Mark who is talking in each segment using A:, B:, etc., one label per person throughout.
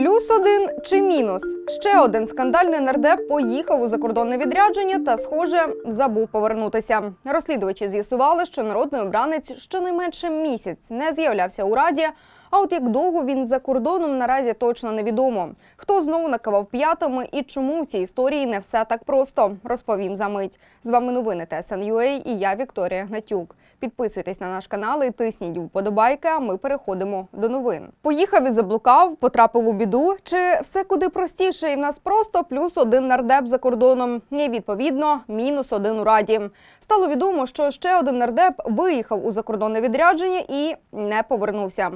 A: Плюс один чи мінус? Ще один скандальний нардеп поїхав у закордонне відрядження та, схоже, забув повернутися. Розслідувачі з'ясували, що народний обранець щонайменше місяць не з'являвся у раді. А от як довго він за кордоном наразі точно невідомо. Хто знову накавав п'ятами і чому в цій історії не все так просто, розповім за мить. З вами новини ТСН.UA і я Вікторія Гнатюк. Підписуйтесь на наш канал і тисніть вподобайки. А ми переходимо до новин. Поїхав і заблукав, потрапив у біду. Чи все куди простіше? І в нас просто плюс один нардеп за кордоном. І відповідно мінус один у раді. Стало відомо, що ще один нардеп виїхав у закордонне відрядження і не повернувся.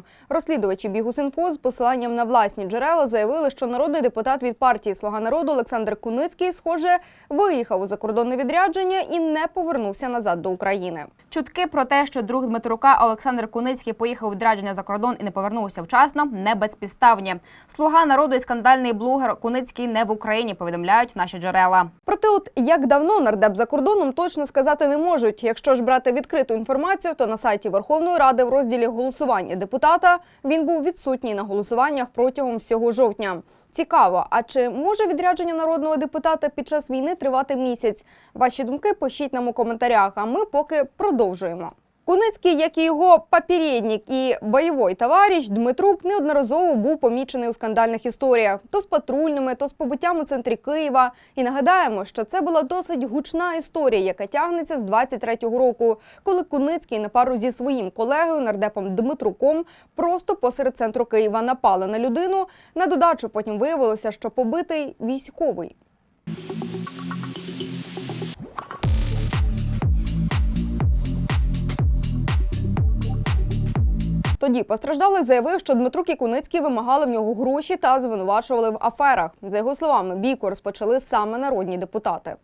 A: Розслідувачі Бігусінфо з посиланням на власні джерела заявили, що народний депутат від партії Слуга народу Олександр Куницький, схоже, виїхав у закордонне відрядження і не повернувся назад до України.
B: Чутки про те, що друг Дмитрука Олександр Куницький поїхав у відрядження за кордон і не повернувся вчасно, не безпідставні. Слуга народу і скандальний блогер Куницький не в Україні, повідомляють наші джерела.
A: Проте, от як давно нардеп за кордоном точно сказати не можуть. Якщо ж брати відкриту інформацію, то на сайті Верховної Ради в розділі голосування депутата він був відсутній на голосуваннях протягом всього жовтня. Цікаво, а чи може відрядження народного депутата під час війни тривати місяць? Ваші думки пишіть нам у коментарях. А ми поки продовжуємо. Куницький, як і його попередник і бойовий товариш Дмитрук, неодноразово був помічений у скандальних історіях то з патрульними, то з побиттям у центрі Києва. І нагадаємо, що це була досить гучна історія, яка тягнеться з 23-го року, коли Куницький на пару зі своїм колегою нардепом Дмитруком просто посеред центру Києва напали на людину. На додачу потім виявилося, що побитий військовий. Тоді постраждалий заявив, що Дмитрук і Куницький вимагали в нього гроші та звинувачували в аферах. За його словами, бійку розпочали саме народні депутати.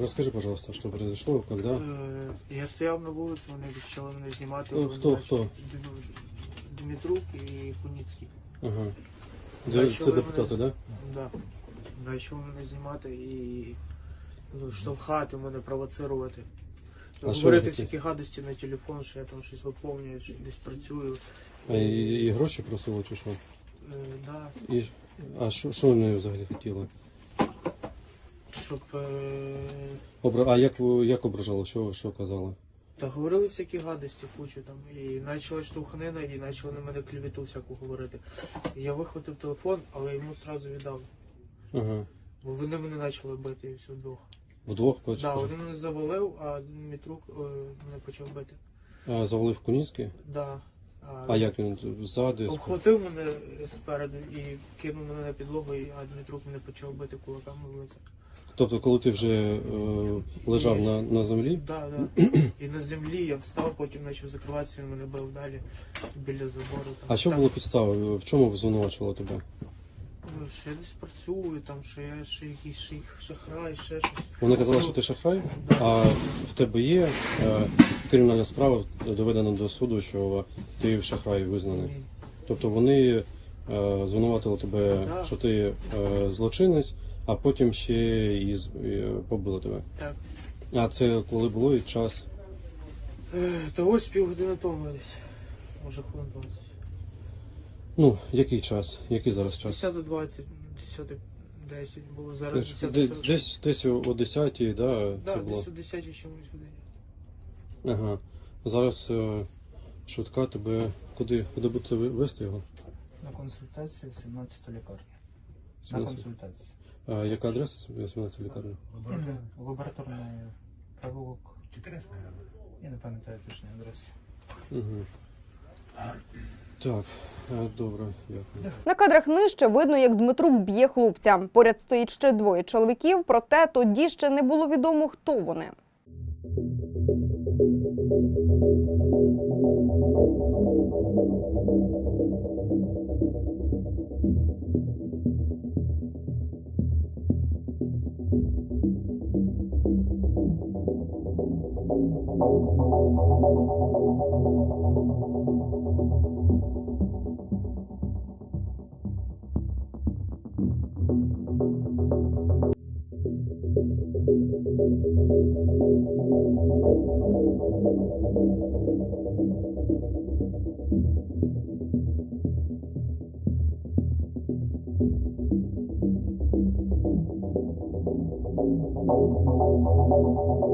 C: Расскажи, пожалуйста, что произошло, когда?
D: Е, Я стояв на вулиці, вони почали мене знімати.
C: Ну, хто, хто?
D: Дмитрук і Куніцький.
C: Ага. Це, депутати,
D: мене-
C: да?
D: Да. Почали мене знімати і ну, штовхати мене, провоцирувати. Говорити всякі гадості на телефон, що я там щось виповнюю, що десь працюю.
C: А і, і гроші просили чи що?
D: Е, да.
C: І, а що, що вони взагалі хотіли?
D: Щоб е,
C: Обра... А як, ви- як ображали, що, що казали?
D: та говорили всякі гадості, кучу там. І почала штовханина, і почали на мене клевету всяку говорити. І я вихватив телефон, але йому одразу віддав.
C: Ага.
D: Бо вони мене почали бити і все вдвох.
C: Вдвох
D: Так,
C: почали?
D: да, один завалив, а Дмитрук е, мене почав бити.
C: А завалив Куніцький?
D: Да.
C: А як він ззади?
D: Обхватив мене спереду і кинув мене на підлогу, і- а Дмитрук мене почав бити кулаками в лице.
C: Тобто, коли ти вже е, лежав на, на землі?
D: Да, да. І на землі я встав, потім почав закриватися, він мене бив далі біля забору. Там.
C: А що
D: Там,
C: було підставою? В чому звинувачували тебе?
D: Ну, Що я десь працюю, там, що я ще якийсь ших- шахрай, ще щось.
C: Вони казали, що ти шахрай,
D: Да.
C: а в тебе є е, кримінальна справа доведена до суду, що ти в шахрай визнаний.
D: Ні.
C: Тобто вони е, звинуватили тебе,
D: Да.
C: що ти е, злочинець, а потім ще і з- і побили тебе.
D: Так.
C: А це коли було і час.
D: Е, Та ось півгодини тому десь. Може хвилин 20.
C: Ну, який час? Який зараз час?
D: 10 до 20, 10 10 було зараз
C: Десь,
D: 10
C: десь, десь, десь о 10 да,
D: Да,
C: це було.
D: десь о 10 чомусь годині.
C: Ага. Зараз е, швидка тебе. Куди? Куди будете ви- вести його?
E: На консультацію в 17 лікарні. На
C: 17?
E: консультацію.
C: А яка адреса 17 лікарні?
E: Лабораторний провулок. Я не пам'ятаю точної адреси.
C: Угу. Так, е, добре, дякую.
A: На кадрах нижче видно, як Дмитру б'є хлопця. Поряд стоїть ще двоє чоловіків, проте тоді ще не було відомо, хто вони. thank you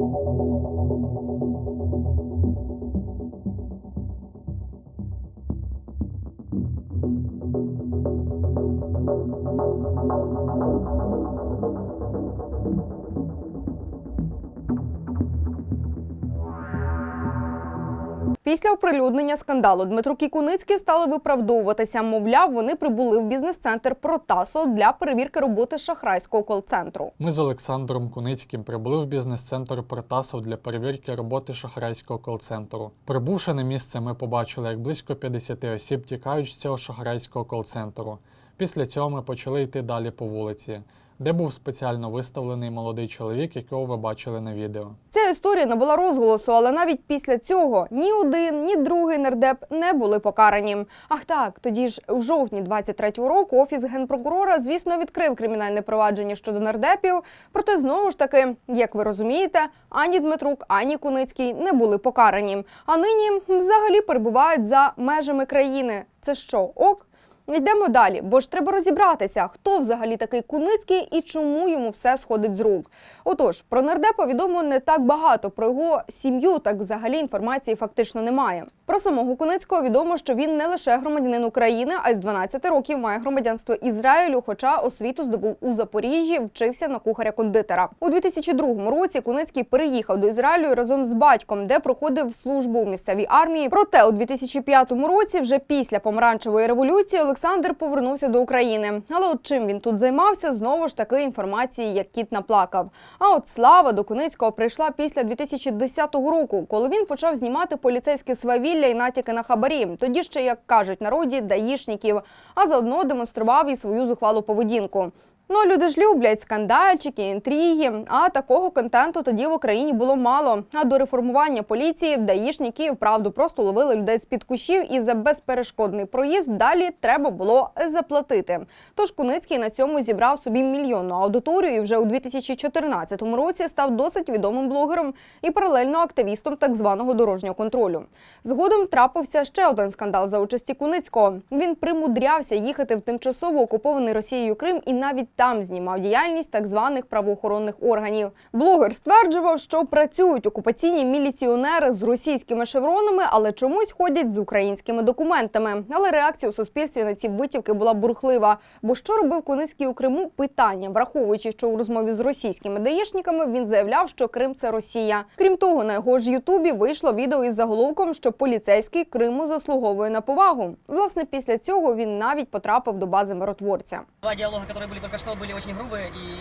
A: Після оприлюднення скандалу Дмитро Кікуницький стали виправдовуватися. Мовляв, вони прибули в бізнес-центр Протасо для перевірки роботи шахрайського кол-центру.
F: Ми з Олександром Куницьким прибули в бізнес-центр Протасов для перевірки роботи шахрайського кол-центру. Прибувши на місце, ми побачили, як близько 50 осіб тікають з цього шахрайського кол-центру. Після цього ми почали йти далі по вулиці, де був спеціально виставлений молодий чоловік, якого ви бачили на відео.
A: Ця історія набула розголосу, але навіть після цього ні один, ні другий нардеп не були покарані. Ах так, тоді ж у жовтні 23-го року офіс генпрокурора, звісно, відкрив кримінальне провадження щодо нардепів. Проте знову ж таки, як ви розумієте, ані Дмитрук, ані Куницький не були покарані. А нині взагалі перебувають за межами країни. Це що, ок? Йдемо далі, бо ж треба розібратися, хто взагалі такий Куницький і чому йому все сходить з рук. Отож, про нардепа відомо не так багато. Про його сім'ю так взагалі інформації фактично немає. Про самого Куницького відомо, що він не лише громадянин України, а й з 12 років має громадянство Ізраїлю, хоча освіту здобув у Запоріжжі, вчився на кухаря-кондитера. У 2002 році Куницький переїхав до Ізраїлю разом з батьком, де проходив службу у місцевій армії. Проте у 2005 році, вже після помаранчевої революції, Олександр повернувся до України. Але от чим він тут займався, знову ж таки інформації, як кіт наплакав. А от слава до Куницького прийшла після 2010 року, коли він почав знімати поліцейські свавілля і натяки на хабарі. Тоді ще, як кажуть народі, даїшників, а заодно демонстрував і свою зухвалу поведінку. Ну, люди ж люблять скандальчики, інтриги. А такого контенту тоді в Україні було мало. А до реформування поліції даїшники вправду просто ловили людей з під кущів і за безперешкодний проїзд далі треба було заплатити. Тож Куницький на цьому зібрав собі мільйонну аудиторію і вже у 2014 році став досить відомим блогером і паралельно активістом так званого дорожнього контролю. Згодом трапився ще один скандал за участі Куницького. Він примудрявся їхати в тимчасово окупований Росією Крим і навіть там знімав діяльність так званих правоохоронних органів. Блогер стверджував, що працюють окупаційні міліціонери з російськими шевронами, але чомусь ходять з українськими документами. Але реакція у суспільстві на ці витівки була бурхлива. Бо що робив Куницький у Криму? Питання, враховуючи, що у розмові з російськими даєшниками він заявляв, що Крим це Росія. Крім того, на його ж Ютубі вийшло відео із заголовком, що поліцейський Криму заслуговує на повагу. Власне, після цього він навіть потрапив до бази миротворця.
G: Два диалога, которые были только что, были очень грубые и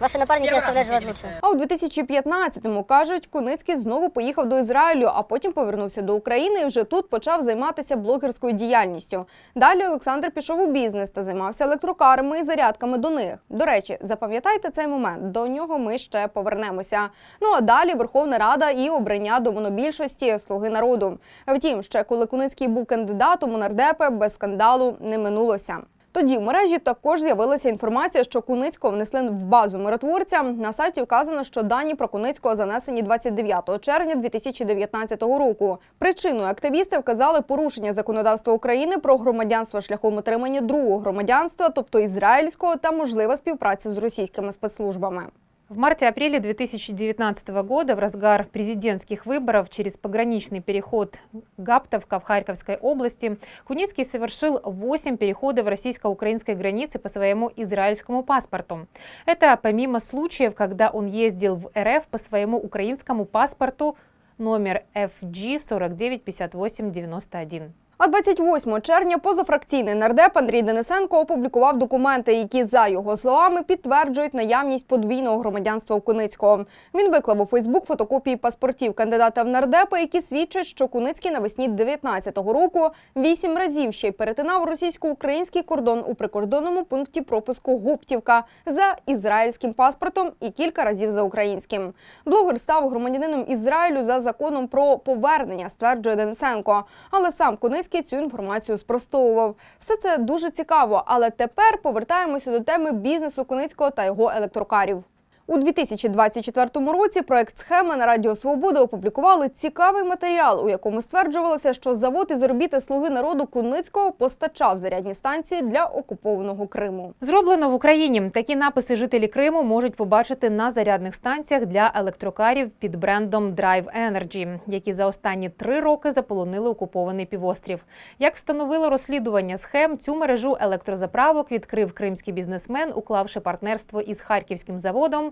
H: Ваши напарники
G: первый раз мы
H: оставляют желать
G: встретились,
H: лучшего.
A: А у 2015-му, кажуть, Куницький знову поїхав до Ізраїлю, а потім повернувся до України і вже тут почав займатися блогерською діяльністю. Далі Олександр пішов у бізнес та займався електрокарами і зарядками до них. До речі, запам'ятайте цей момент. До нього ми ще повернемося. Ну а далі Верховна Рада і обрання до монобільшості Слуги народу. Втім, ще коли Куницький був кандидатом у нардепи, без скандалу не минулося. Тоді в мережі також з'явилася інформація, що Куницького внесли в базу миротворця. На сайті вказано, що дані про Куницького занесені 29 червня 2019 року. Причиною активісти вказали порушення законодавства України про громадянство шляхом отримання другого громадянства, тобто ізраїльського, та можлива співпраця з російськими спецслужбами.
I: В марте-апреле 2019 года в разгар президентских выборов через пограничный переход Гаптовка в Харьковской области Куницкий совершил 8 переходов российско-украинской границы по своему израильскому паспорту. Это помимо случаев, когда он ездил в РФ по своему украинскому паспорту номер FG 495891.
A: А 28 червня позафракційний нардеп Андрій Денисенко опублікував документи, які, за його словами, підтверджують наявність подвійного громадянства Куницького. Він виклав у Фейсбук фотокопії паспортів кандидата в нардепа, які свідчать, що Куницький навесні 19-го року вісім разів ще й перетинав російсько-український кордон у прикордонному пункті пропуску Гуптівка за ізраїльським паспортом і кілька разів за українським. Блогер став громадянином Ізраїлю за законом про повернення, стверджує Денисенко. Але сам Куницький цю інформацію спростовував. Все це дуже цікаво, але тепер повертаємося до теми бізнесу Куницького та його електрокарів. У 2024 році проект схема на Радіо Свобода опублікували цікавий матеріал, у якому стверджувалося, що завод із орбіти Слуги народу Куницького постачав зарядні станції для окупованого Криму.
I: Зроблено в Україні. Такі написи жителі Криму можуть побачити на зарядних станціях для електрокарів під брендом Drive Energy, які за останні три роки заполонили окупований півострів. Як встановило розслідування схем, цю мережу електрозаправок відкрив кримський бізнесмен, уклавши партнерство із харківським заводом.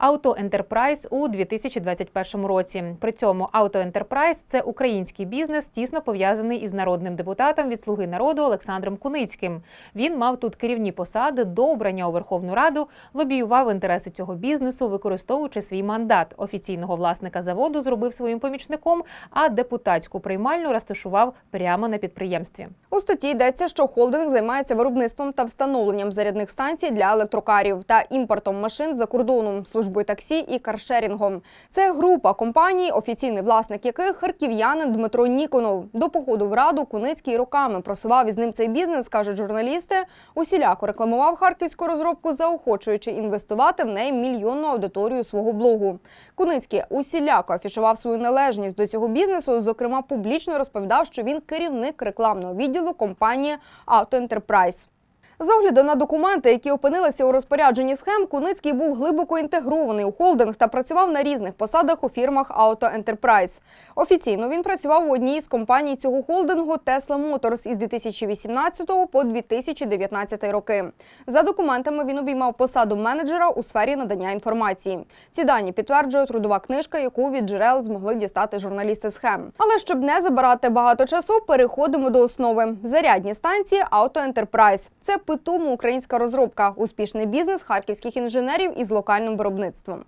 I: Auto Enterprise у 2021 році. При цьому Auto Enterprise – це український бізнес, тісно пов'язаний із народним депутатом від Слуги народу Олександром Куницьким. Він мав тут керівні посади до обрання у Верховну Раду, лобіював інтереси цього бізнесу, використовуючи свій мандат. Офіційного власника заводу зробив своїм помічником, а депутатську приймальну розташував прямо на підприємстві.
A: У статті йдеться, що холдинг займається виробництвом та встановленням зарядних станцій для електрокарів та імпортом машин за кордону, службою таксі і каршерінгом. Це група компаній, офіційний власник яких харків'янин Дмитро Ніконов. До походу в раду Куницький роками просував із ним цей бізнес, кажуть журналісти. Усіляко рекламував харківську розробку, заохочуючи інвестувати в неї мільйонну аудиторію свого блогу. Куницький усіляко афішував свою належність до цього бізнесу. Зокрема, публічно розповідав, що він керівник рекламного відділу компанії Enterprise. З огляду на документи, які опинилися у розпорядженні схем, Куницький був глибоко інтегрований у холдинг та працював на різних посадах у фірмах Auto Enterprise. Офіційно він працював у одній з компаній цього холдингу Tesla Motors із 2018 по 2019 роки. За документами він обіймав посаду менеджера у сфері надання інформації. Ці дані підтверджує трудова книжка, яку від джерел змогли дістати журналісти схем. Але щоб не забирати багато часу, переходимо до основи. Зарядні станції Auto Enterprise. Це питому українська розробка, успішний бізнес харківських інженерів із локальним виробництвом.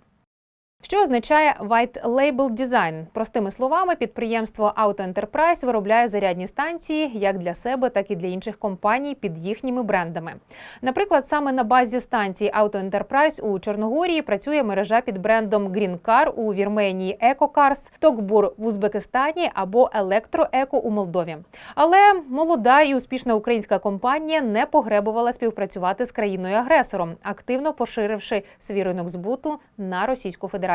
I: Що означає White Label Design? Простими словами, підприємство Auto Enterprise виробляє зарядні станції як для себе, так і для інших компаній під їхніми брендами. Наприклад, саме на базі станції Auto Enterprise у Чорногорії працює мережа під брендом Green Car у Вірменії EcoCars, Токбур в Узбекистані або Електроеко у Молдові. Але молода і успішна українська компанія не погребувала співпрацювати з країною-агресором, активно поширивши свій ринок збуту на Російську Федерацію.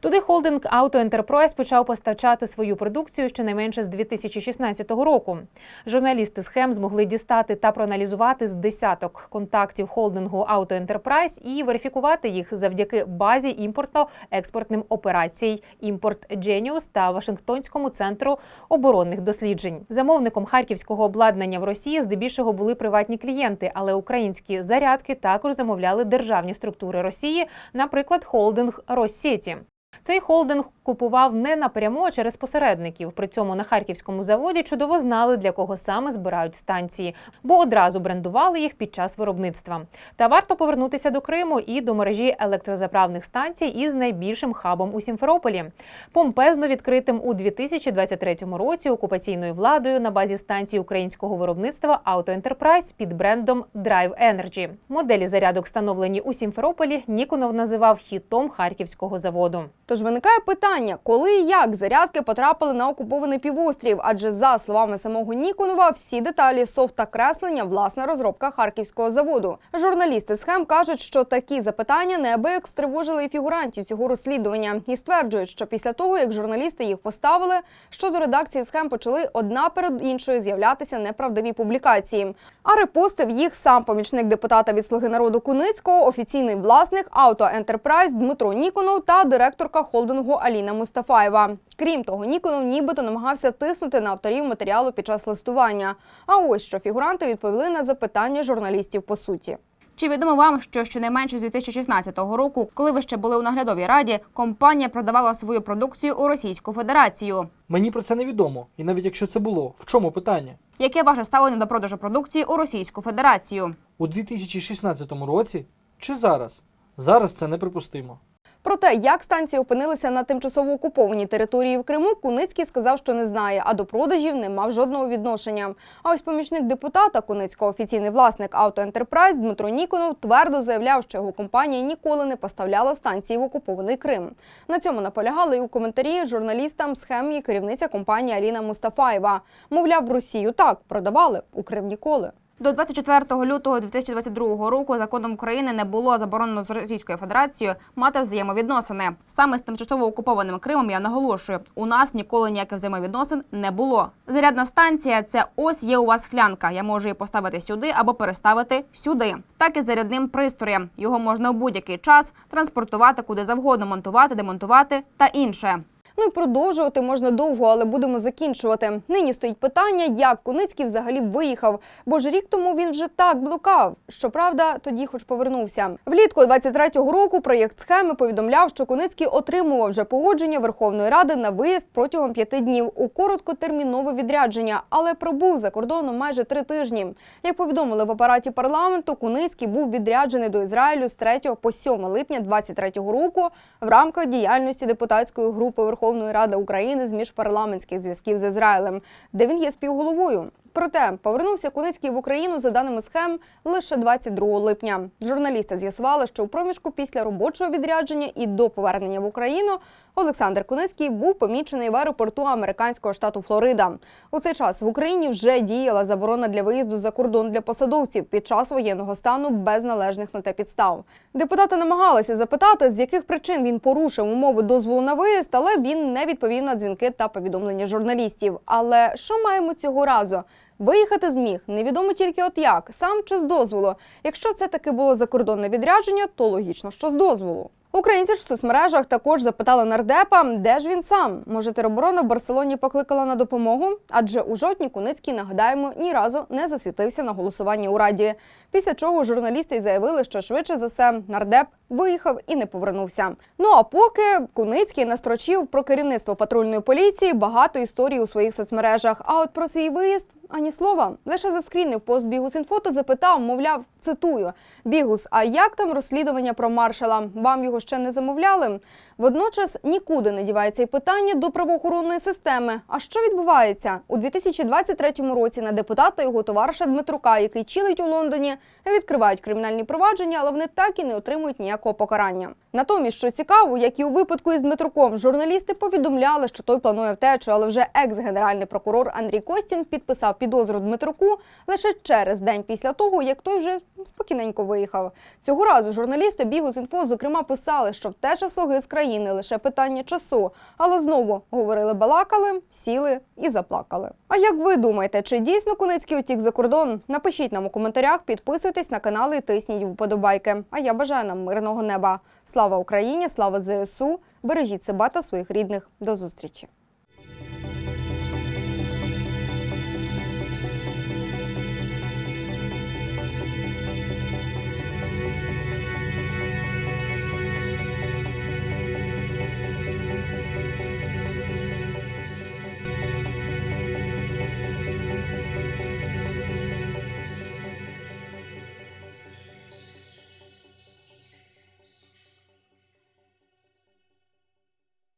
I: Туди холдинг Auto Enterprise почав постачати свою продукцію щонайменше з 2016 року. Журналісти схем змогли дістати та проаналізувати з десяток контактів холдингу Auto Enterprise і верифікувати їх завдяки базі імпортно-експортним операцій Імпорт Genius та Вашингтонському центру оборонних досліджень. Замовником харківського обладнання в Росії здебільшого були приватні клієнти, але українські зарядки також замовляли державні структури Росії, наприклад, холдинг Россеті. Цей холдинг купував не напряму, а через посередників. При цьому на харківському заводі чудово знали, для кого саме збирають станції, бо одразу брендували їх під час виробництва. Та варто повернутися до Криму і до мережі електрозаправних станцій із найбільшим хабом у Сімферополі, помпезно відкритим у 2023 році окупаційною владою на базі станції українського виробництва Auto Enterprise під брендом Drive Energy. Моделі зарядок, встановлені у Сімферополі, Ніконов називав хітом харківського заводу.
A: Тож виникає питання, коли і як зарядки потрапили на окупований півострів, адже за словами самого Ніконова, всі деталі софт креслення власна розробка харківського заводу. Журналісти схем кажуть, що такі запитання неабияк стривожили і фігурантів цього розслідування і стверджують, що після того, як журналісти їх поставили, що до редакції схем почали одна перед іншою з'являтися неправдиві публікації. А репостив їх сам помічник депутата від Слуги народу Куницького, офіційний власник Auto Enterprise Дмитро Ніконов та директорка холдингу Аліна Мустафаєва. Крім того, Ніконов нібито намагався тиснути на авторів матеріалу під час листування. А ось що фігуранти відповіли на запитання журналістів по суті.
B: Чи відомо вам, що щонайменше з 2016 року, коли ви ще були у наглядовій раді, компанія продавала свою продукцію у Російську Федерацію?
J: Мені про це не відомо. І навіть якщо це було, в чому питання?
B: Яке ваше ставлення до продажу продукції у Російську Федерацію?
J: У 2016 році чи зараз? Зараз це неприпустимо.
A: Про те, як станції опинилися на тимчасово окупованій території в Криму, Куницький сказав, що не знає, а до продажів не мав жодного відношення. А ось помічник депутата Куницького офіційний власник Enterprise Дмитро Ніконов твердо заявляв, що його компанія ніколи не поставляла станції в окупований Крим. На цьому наполягали і у коментарі журналістам схем і керівниця компанії Аліна Мустафаєва. Мовляв, в Росію так продавали у Крим ніколи.
B: До 24 лютого 2022 року законом України не було заборонено з Російською Федерацією мати взаємовідносини. Саме з тимчасово окупованим Кримом я наголошую, у нас ніколи ніяких взаємовідносин не було. Зарядна станція це ось є у вас склянка. Я можу її поставити сюди або переставити сюди. Так і з зарядним пристроєм. Його можна у будь-який час транспортувати куди завгодно, монтувати, демонтувати та інше.
A: Ну і продовжувати можна довго, але будемо закінчувати. Нині стоїть питання, як Куницький взагалі виїхав, бо ж рік тому він вже так блукав. Щоправда, тоді хоч повернувся. Влітку 23-го року проєкт схеми повідомляв, що Куницький отримував вже погодження Верховної Ради на виїзд протягом п'яти днів у короткотермінове відрядження, але пробув за кордоном майже три тижні. Як повідомили в апараті парламенту, Куницький був відряджений до Ізраїлю з 3 по 7 липня 23-го року в рамках діяльності депутатської групи Верховної Ради України з міжпарламентських зв'язків з Ізраїлем, де він є співголовою. Проте повернувся Куницький в Україну за даними схем лише 22 липня. Журналісти з'ясували, що у проміжку після робочого відрядження і до повернення в Україну Олександр Куницький був помічений в аеропорту американського штату Флорида. У цей час в Україні вже діяла заборона для виїзду за кордон для посадовців під час воєнного стану без належних на те підстав. Депутати намагалися запитати, з яких причин він порушив умови дозволу на виїзд, але він не відповів на дзвінки та повідомлення журналістів. Але що маємо цього разу? Виїхати зміг невідомо тільки от як, сам чи з дозволу. Якщо це таки було закордонне відрядження, то логічно, що з дозволу. Українці ж в соцмережах також запитали нардепа, де ж він сам. Може, тероборона в Барселоні покликала на допомогу? Адже у жовтні Куницький, нагадаємо, ні разу не засвітився на голосуванні у раді. Після чого журналісти й заявили, що швидше за все нардеп виїхав і не повернувся. Ну а поки Куницький настрочив про керівництво патрульної поліції багато історій у своїх соцмережах. А от про свій виїзд ані слова. Лише заскрінив пост Бігус.Інфо та запитав, мовляв, цитую: Бігус, а як там розслідування про маршала? Вам його ще не замовляли? Водночас нікуди не дівається й питання до правоохоронної системи. А що відбувається у 2023 році? На депутата його товариша Дмитрука, який чилить у Лондоні, відкривають кримінальні провадження, але вони так і не отримують ніякого покарання. Натомість, що цікаво, як і у випадку із Дмитруком, журналісти повідомляли, що той планує втечу, але вже екс-генеральний прокурор Андрій Костін підписав підозру Дмитруку лише через день після того, як той вже спокійненько виїхав. Цього разу журналісти бігу з інфо зокрема писали, що втеча слуги з країни лише питання часу. Але знову говорили, балакали, сіли і заплакали. А як ви думаєте, чи дійсно Куницький утік за кордон? Напишіть нам у коментарях, підписуйтесь на канал і тисніть вподобайки. А я бажаю нам мирного неба. Слава Україні! Слава ЗСУ! Бережіть себе та своїх рідних. До зустрічі!